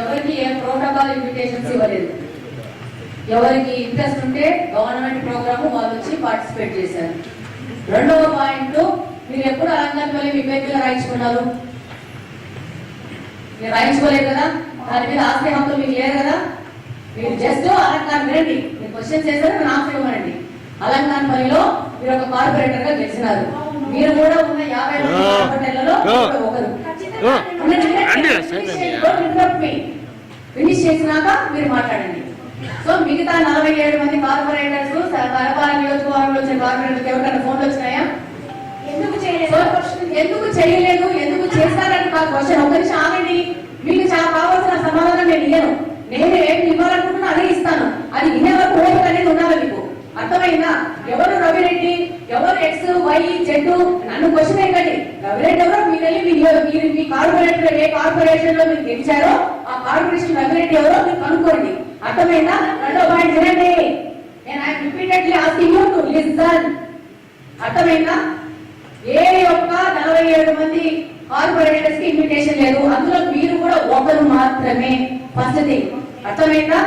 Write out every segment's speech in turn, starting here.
ఎవరికి ఏ protocol invitations ఇవ్వలేదు. ఎవరికి ఇంట్రెస్ట్ ఉంటే గవర్నమెంట్ ప్రోగ్రామ్ వాళ్ళు వచ్చి పార్టిసిపేట్ చేశారు. రెండవ పాయింట్ మీరు ఎప్పుడు అలంకారపల్లి మీ పేరు రాయించుకున్నారు మీరు రాయించుకోలేదు కదా? దాని మీద ఆస్తి హక్కులు మీకు లేదు కదా? మీరు జస్ట్ అలంకారం వినండి. మీరు క్వశ్చన్ చేశారు మీరు ఆన్సర్ ఇవ్వండి అలంకారపల్లిలో మీరు ఒక కార్పొరేటర్గా గెలిచినారు. మీరు కూడా ఉన్న యాభై. కార్పొరేటర్లలో ఒకరు. Me. ఫినిష్ చేసినాక మీరు మాట్లాడండి. సో మిగతా నలభై ఏడు మంది కార్పొరేటర్స్ కడప నియోజకవర్గంలో వచ్చిన కార్పొరేటర్స్ ఎవరికైనా ఫోన్లు వచ్చినాయా? ఎందుకు చేయలేదు? ఎందుకు చేయలేదు? ఎందుకు చేస్తారని మా క్వశ్చన్ ఒక నిమిషం ఆగండి. మీకు చాలా కావాల్సిన సమాధానం నేను ఇయ్యను. నేను ఏం ఇవ్వాలనుకుంటున్నా అదే ఇస్తాను. అది వినే వరకు అనేది ఉండాలి మీకు. అర్థమైందా? ఎవరు ఎవరు ఎక్స్ వై జెడ్ నన్ను క్వశ్చన్ ఏంటండి రవిరెడ్డి ఎవరో మీరు మీరు మీ కార్పొరేటర్ ఏ కార్పొరేషన్లో మీరు గెలిచారో ఆ కార్పొరేషన్ రవిరెడ్డి ఎవరో మీరు కనుక్కోండి. అర్థమైందా? రెండో పాయింట్ వినండి. నేను I repeatedly asking you to listen అర్థమైందా? ఏ ఒక్క నలభై ఏడు మంది కార్పొరేటర్స్కి ఇన్విటేషన్ లేదు. అందులో మీరు కూడా ఒకరు మాత్రమే. First thing. అర్థమైందా?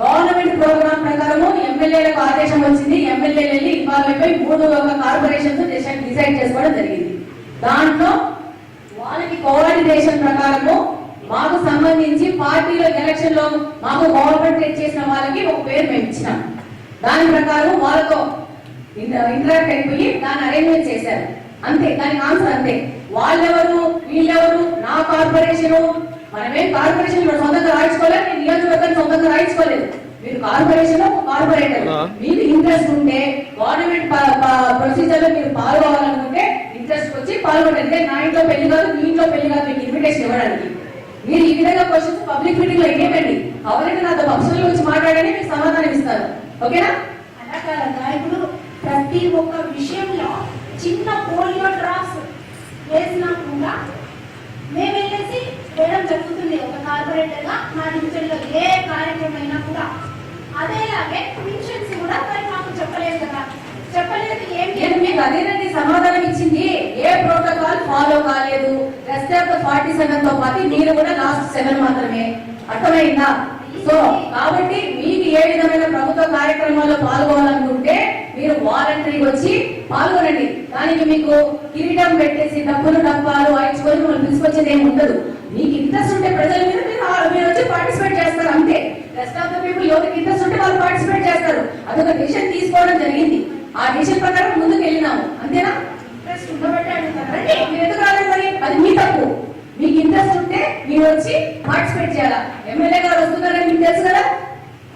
గవర్నమెంట్ ప్రోగ్రామ్ ప్రకారము ఎమ్మెల్యేలకు ఆదేశం వచ్చింది. ఎమ్మెల్యే వెళ్ళి ఇన్వాల్వ్ మూడు ఒక కార్పొరేషన్స్ డిసైడ్ చేసుకోవడం జరిగింది. దాంట్లో వాళ్ళకి కోఆర్డినేషన్ ప్రకారము మాకు సంబంధించి పార్టీలో ఎలక్షన్లో మాకు గవర్నమెంట్ చేసిన వాళ్ళకి ఒక పేరు మేము ఇచ్చినాం. దాని ప్రకారం వాళ్ళతో ఇంటరాక్ట్ అయిపోయి దాన్ని అరేంజ్మెంట్ చేశారు. అంతే దానికి ఆన్సర్ అంతే. వాళ్ళెవరు వీళ్ళెవరు నా కార్పొరేషన్ మనమేం కార్పొరేషన్ సొంతంగా రాయించుకోలేదు నేను నియోజకవర్గాన్ని సొంతంగా రాయించుకోలేదు. మీరు కార్పొరేషన్ కార్పొరేటర్. మీకు ఇంట్రెస్ట్ ఉంటే గవర్నమెంట్ ప్రొసీజర్లో మీరు పాల్గొనాలనుకుంటే ఇంట్రెస్ట్ వచ్చి పాల్గొనండి అంటే నా ఇంట్లో పెళ్ళి కాదు మీ ఇంట్లో పెళ్ళి కాదు మీకు ఇన్విటేషన్ ఇవ్వడానికి. మీరు ఈ విధంగా క్వశ్చన్స్ పబ్లిక్ మీటింగ్లో ఇవ్వండి అవన్నీ నాతో పక్షుల గురించి మాట్లాడని మీకు సమాధానం ఇస్తారు. ఓకేనా? అలా ఇప్పుడు ప్రతి ఒక్క విషయంలో చిన్న పోలియో డ్రాప్స్ వేసినా కూడా మేము వెళ్ళేసి వేయడం జరుగుతుంది. ఒక కార్పొరేటర్గా మా డివిజన్లో ఏ కార్యక్రమం అయినా కూడా అదేలాగే పెన్షన్స్ కూడా మరి మాకు చెప్పలేదు కదా. చెప్పలేదు ఏంటి మీకు అదేనండి సమాధానం ఇచ్చింది. ఏ ప్రోటోకాల్ ఫాలో కాలేదు. ద ఫార్టీ సెవెన్తో పాటు మీరు కూడా లాస్ట్ సెవెన్ మాత్రమే. అర్థమైందా? సో కాబట్టి మీకు ఏ విధమైన ప్రభుత్వ కార్యక్రమాల్లో పాల్గొనాలనుకుంటే మీరు వాలంటరీ వచ్చి పాల్గొనండి. దానికి మీకు కిరీటం పెట్టేసి డబ్బులు డబ్బాలు వాయించుకొని మిమ్మల్ని పిలుచుకొచ్చేది ఏమి ఉండదు. మీకు ఇంట్రెస్ట్ ఉంటే ప్రజల మీద మీరు మీరు వచ్చి పార్టిసిపేట్ చేస్తారు అంతే. రెస్ట్ ఆఫ్ ద పీపుల్ ఎవరికి ఇంట్రెస్ట్ ఉంటే వాళ్ళు పార్టిసిపేట్ చేస్తారు. అదొక డిసిషన్ తీసుకోవడం జరిగింది. ఆ డిసిషన్ ప్రకారం ముందుకు వెళ్ళినాము అంతేనా? ఇంట్రెస్ట్ ఉండబట్టి మీరు ఎందుకు రాలేదు మరి? అది మీ తప్పు. మీకు ఇంట్రెస్ట్ ఉంటే మీరు వచ్చి పార్టిసిపేట్ చేయాలా? ఎమ్మెల్యే గారు వస్తున్నారని మీకు తెలుసు కదా?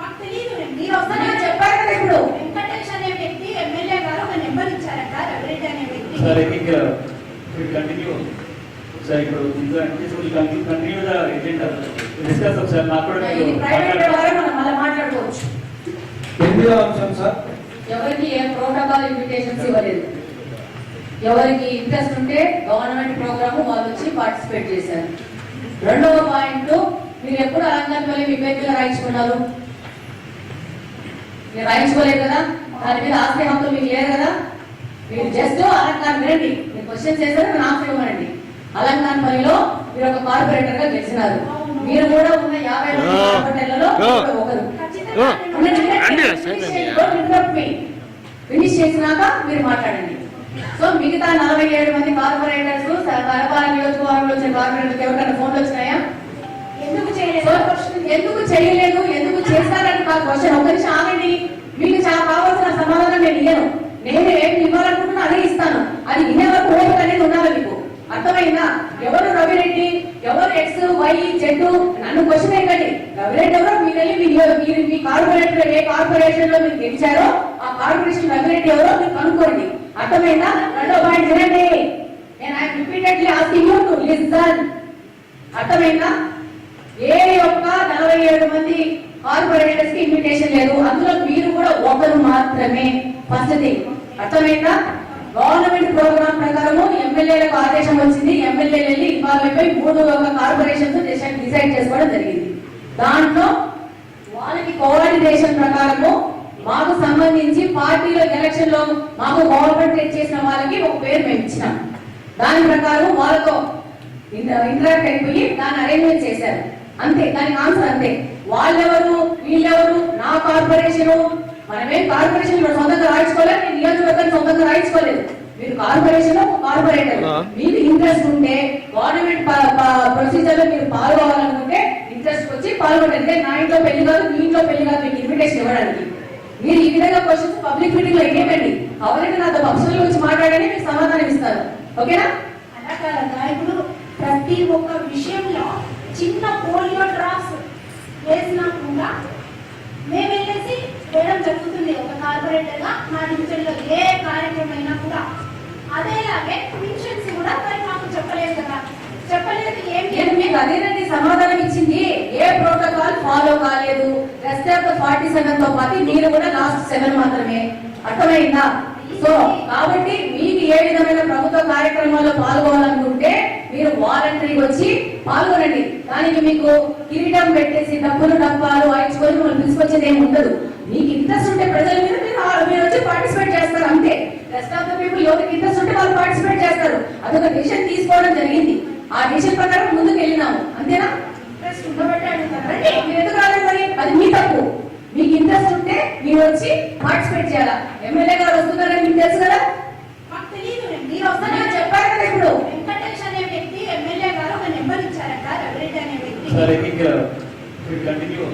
మాకు తెలియదు మీరు వస్తారని చెప్పాను కదా ఇప్పుడు. Uh, we'll continue. Sir, ఇప్పుడు agenda. We'll discuss ఒకసారి. నాకు కూడా మాట్లాడుకోవచ్చు. ఎనిమిదవ అంశం సార్? ఎవరికి ఏ ప్రోటోకాల్ ఇన్విటేషన్స్ ఇవ్వలేదు. ఎవరికి ఇంట్రెస్ట్ ఉంటే గవర్నమెంట్ ప్రోగ్రామ్ వాళ్ళు వచ్చి పార్టిసిపేట్ చేశారు. రెండవ పాయింట్ మీరు ఎప్పుడు అలంకారపల్లి మీ పేరు రాయించుకున్నారు? మీరు రాయించుకోలేదు కదా? దాని మీద ఆస్తి హక్కులు మీకు లేదు కదా? మీరు జస్ట్ అలంకారం వినండి. మీరు క్వశ్చన్ చేశారు మీరు ఆన్సర్ ఇవ్వండి అలంకారపల్లిలో మీరు ఒక కార్పొరేటర్గా గెలిచినారు. మీరు కూడా ఉన్న యాభై. కార్పొరేటర్లలో. ఒకరు ఫినిష్ చేసినాక మీరు మాట్లాడండి. సో మిగతా నలభై ఏడు మంది కార్పొరేటర్స్ కడప నియోజకవర్గంలో వచ్చిన కార్పొరేటర్స్ ఎవరికైనా ఫోన్లు వచ్చినాయా? ఎందుకు చేయలేదు? ఎందుకు చేయలేదు? ఎందుకు చేస్తారని మా క్వశ్చన్ ఒక నిమిషం ఆగండి. మీకు చాలా కావాల్సిన సమాధానం నేను ఇయ్యను. నేను ఏం ఇవ్వాలనుకుంటున్నా అదే ఇస్తాను అది వినే వరకు ఓపిక అర్థమైందా? ఎవరు రవిరెడ్డి ఎవరు ఎక్స్ వై జెడ్ నన్ను క్వశ్చన్ ఏంటండి రవిరెడ్డి ఎవరో మీరు వెళ్ళి మీ మీరు మీ కార్పొరేటర్ ఏ కార్పొరేషన్లో మీరు గెలిచారో ఆ కార్పొరేషన్ రవిరెడ్డి ఎవరో మీరు కనుక్కోండి. అర్థమైందా? రెండో పాయింట్ వినండి. నేను I repeatedly asking you to listen అర్థమైందా? ఏ ఒక్క నలభై ఏడు మంది కార్పొరేటర్స్కి ఇన్విటేషన్ లేదు. అందులో మీరు కూడా ఒకరు మాత్రమే. First thing. అర్థమైందా? గవర్నమెంట్ ప్రోగ్రామ్ ప్రకారము ఎమ్మెల్యేలకు ఆదేశం వచ్చింది. ఎమ్మెల్యేలు వెళ్ళి ఇన్వాల్వ్ మూడు ఒక కార్పొరేషన్స్ డిసైడ్ చేసుకోవడం జరిగింది. దాంట్లో వాళ్ళకి కోఆర్డినేషన్ ప్రకారము మాకు సంబంధించి పార్టీలో ఎలక్షన్లో మాకు గవర్నమెంట్ చేసిన వాళ్ళకి ఒక పేరు మేము ఇచ్చినాం. దాని ప్రకారం వాళ్ళతో ఇంటరాక్ట్ అయిపోయి దాన్ని అరేంజ్మెంట్ చేశారు. అంతే దానికి ఆన్సర్ అంతే. వాళ్ళెవరు వీళ్ళెవరు నా కార్పొరేషన్ మనమేం కార్పొరేషన్ మన సొంతంగా రాయించుకోలేదు నేను నియోజకవర్గాన్ని సొంతంగా రాయించుకోలేదు. మీరు కార్పొరేషన్ కార్పొరేటర్. మీకు ఇంట్రెస్ట్ ఉంటే గవర్నమెంట్ ప్రొసీజర్లో మీరు పాల్గొవాలనుకుంటే ఇంట్రెస్ట్ వచ్చి పాల్గొనండి నా ఇంట్లో పెళ్ళి కాదు మీ ఇంట్లో పెళ్ళి కాదు మీకు ఇన్విటేషన్ ఇవ్వడానికి. మీరు ఈ విధంగా క్వశ్చన్స్ పబ్లిక్ మీటింగ్లో ఇవ్వండి అవన్నీ నాతో పర్సనల్ గురించి మాట్లాడని మీకు సమాధానం ఇస్తారు ఓకేనా? అలా కాదక్క ఇప్పుడు ప్రతి ఒక్క విషయంలో చిన్న పోలియో డ్రాప్స్ వేసినా కూడా మేము వెళ్ళేసి చేయడం జరుగుతుంది. ఒక కార్పొరేటర్గా మా డివిజన్ ఏ కార్యక్రమం అయినా కూడా అదేలాగే పెన్షన్స్ కూడా మరి మాకు చెప్పలేదు కదా. చెప్పలేదు ఏంటి లేదు మీకు అదేనండి సమాధానం ఇచ్చింది? ఏ ప్రోటోకాల్ ఫాలో కాలేదు. రెస్ట్ ఆఫ్ ద ఫార్టీ సెవెన్తో పాటు మీరు కూడా లాస్ట్ సెవెన్ మాత్రమే. అర్థమైందా? సో కాబట్టి మీకు ఏ విధమైన ప్రభుత్వ కార్యక్రమాల్లో పాల్గొనాలనుకుంటే మీరు వాలంటరీ వచ్చి పాల్గొనండి. దానికి మీకు కిరీటం పెట్టేసి డబ్బులు డబ్బాలు వాయించుకొని మనం తీసుకొచ్చేది ఏమి ఉండదు. మీకు ఇంట్రెస్ట్ ఉంటే ప్రజల మీద మీరు మీరు వచ్చి పార్టిసిపేట్ చేస్తారు అంతే. రెస్ట్ ఆఫ్ ద పీపుల్ ఎవరికి ఇంట్రెస్ట్ ఉంటే వాళ్ళు పార్టిసిపేట్ చేస్తారు. అదొక డిసిషన్ తీసుకోవడం జరిగింది. ఆ డిసిషన్ ప్రకారం ముందుకు వెళ్ళినాము. అంతేనా? ఇంట్రెస్ట్ ఉండబట్టే అడుగుతారు? మీరు ఎందుకు రాలేదు మరి? అది మీ తప్పు. మీకు ఇంట్రెస్ట్ ఉంటే మీరు వచ్చి పార్టిసిపేట్ చేయాలా? ఎమ్మెల్యే గారు వస్తున్నారని మీకు తెలుసు కదా? మాకు తెలియదు మీరు నేను చెప్పాను కదా ఇప్పుడు వెంకటేష్ అనే వ్యక్తి ఎమ్మెల్యే గారు ఒక నెంబర్ ఇచ్చారట sir I think continue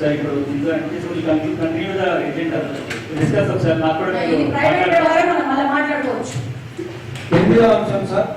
sir ఇప్పుడు కంటిన్యూ ద ఎజెండా డిస్కస్ ఒకసారి నాకు కూడా మీరు ప్రైవేట్ మాట్లాడండి. వ్యవహారం మనం మళ్ళీ మాట్లాడుకోవచ్చు. సార్?